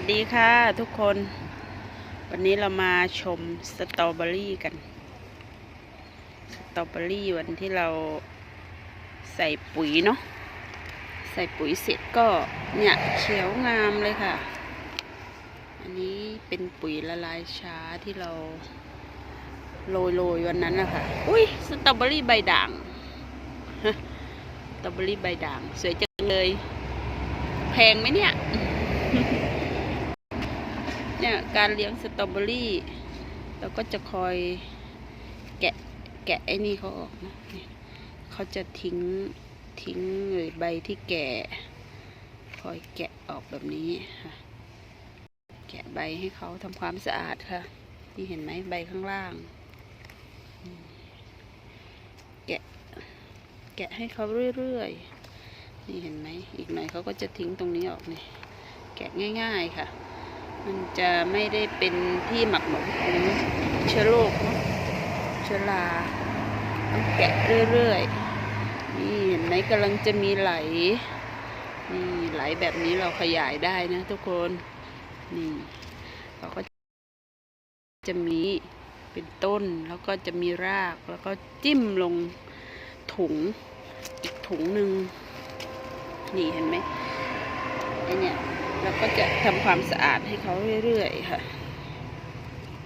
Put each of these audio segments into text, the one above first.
วัสดีค่ะทุกคน วันนี้เรามาชมสตรอเบอรี่กัน สตรอเบอรี่วันที่เราใส่ปุ๋ยเนาะใส่ปุ๋ยเสร็จก็เนี่ยเขียวงามเลยค่ะ อันนี้เป็นปุ๋ยละลายช้าที่เราโรยโรยวันนั้นนะคะอุ้ยสตรอเบอรี่ใบด่างสตรอเบอรี่ใบด่าง สวยจังเลย แพงไหมเนี่ย เนี่ยการเลี้ยงสตรอเบอรี่ เราก็จะคอยแกะแกะไอ้นี่เขาออกนะเขาจะทิ้งทิ้งเลยใบที่แก่คอยแกะออกแบบนี้ค่ะ แกะใบให้เขาทำความสะอาดค่ะ นี่เห็นไหมใบข้างล่าง แกะแกะให้เขาเรื่อยๆ นี่เห็นไหมอีกหน่อยเขาก็จะทิ้งตรงนี้ออกนี่แกะง่าย ๆค่ะ มันจะไม่ได้เป็นที่หมักหมมของเชื้อโรคเนะเชื้อราต้องแกะเรื่อยๆ นี่เห็นไหมกำลังจะมีไหล นี่ไหลแบบนี้เราขยายได้นะทุกคน นี่เราก็จะมีเป็นต้นแล้วก็จะมีรากแล้วก็จิ้มลงถุงอีกถุงหนึ่งนี่เห็นไหมไอเนี่ย เราก็จะทำความสะอาดให้เขาเรื่อยๆค่ะ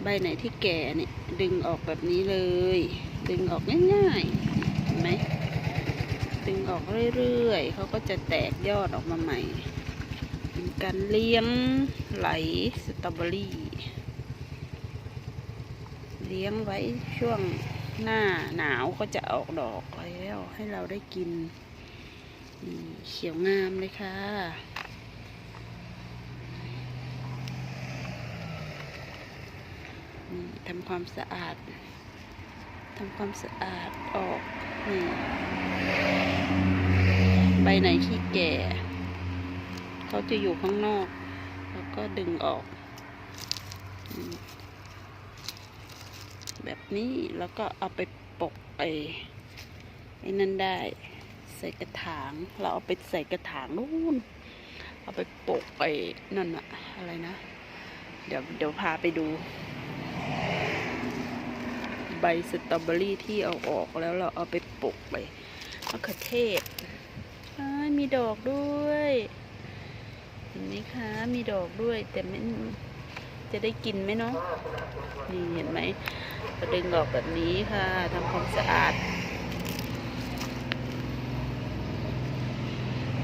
ใบไหนที่แก่เนี่ยดึงออกแบบนี้เลย ดึงออกง่ายๆเห็นไหมดึงออกเรื่อยๆเขาก็จะแตกยอดออกมาใหม่เป็นการเลี้ยงไหลสตรอเบอรี่เลี้ยงไว้ช่วงหน้าหนาวก็จะออกดอกแล้วให้เราได้กินเขียวงามเลยค่ะ นี่ทำความสะอาดทำความสะอาดออกนี่ใบไหนที่แก่ เขาจะอยู่ข้างนอก แล้วก็ดึงออก แบบนี้แล้วก็เอาไปปกไอ้ไอ้นั่นได้ใส่กระถาง เราเอาไปใส่กระถางนู่นเอาไปปกไอ้นั่นอะอะไรนะ เดี๋ยวเดี๋ยวพาไปดู ใบสตรอเบอรี่ที่เอาออกแล้วเราเอาไปปลูกไปมะเขือเทศมีดอกด้วยเห็นไหมคะมีดอกด้วยแต่ไม่จะได้กินไหมเนาะนี่เห็นไหมก็ดึงออกแบบนี้ค่ะทำความสะอาด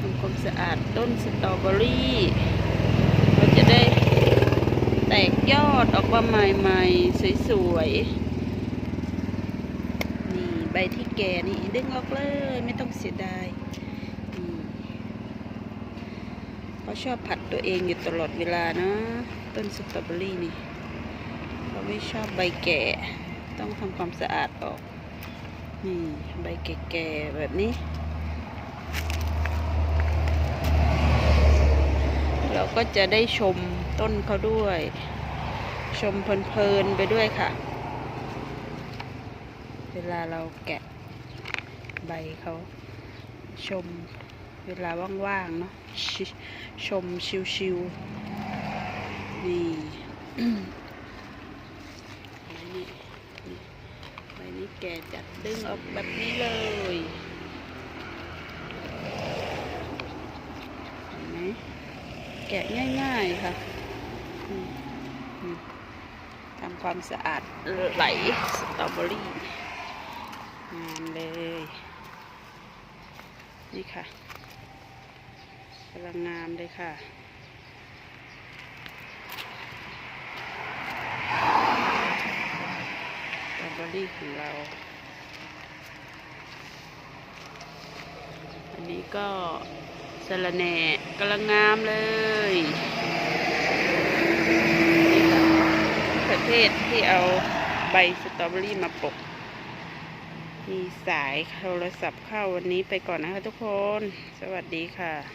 ทำความสะอาดต้นสตรอเบอรี่เราจะได้แตกยอดออกมาใหม่ๆสวยๆ บที่แก่นี่ดึงออกเลยไม่ต้องเสียดายเขาชอบผัดตัวเองอยู่ตลอดเวลานะ ต้นสตรอเบอรี่นี่เขาไม่ชอบใบแก่ ต้องทำความสะอาดออกนี่ใบแก่ๆแบบนี้ เราก็จะได้ชมต้นเขาด้วย ชมเพลินๆไปด้วยค่ะ เวลาเราแกะใบเขาชมเวลาว่างๆเนาะชชมชิวๆนี่ใบนี้นี่ใบนี้แกะจัดดึงออกแบบนี้เลยเห็นไหมแกะง่ายๆค่ะทำความสะอาดไหลสตรอเบอรี่ งามเลย นี่ค่ะกำลังงามเลยค่ะสตรอเบอรี่ของเรา อันนี้ก็สะระแหน่กำลังงามเลยนี่ค่ะประเทศที่เอาใบสตรอเบอรี่มาปลูก มีสายโทรศัพท์เข้าวันนี้ไปก่อนนะคะทุกคน สวัสดีค่ะ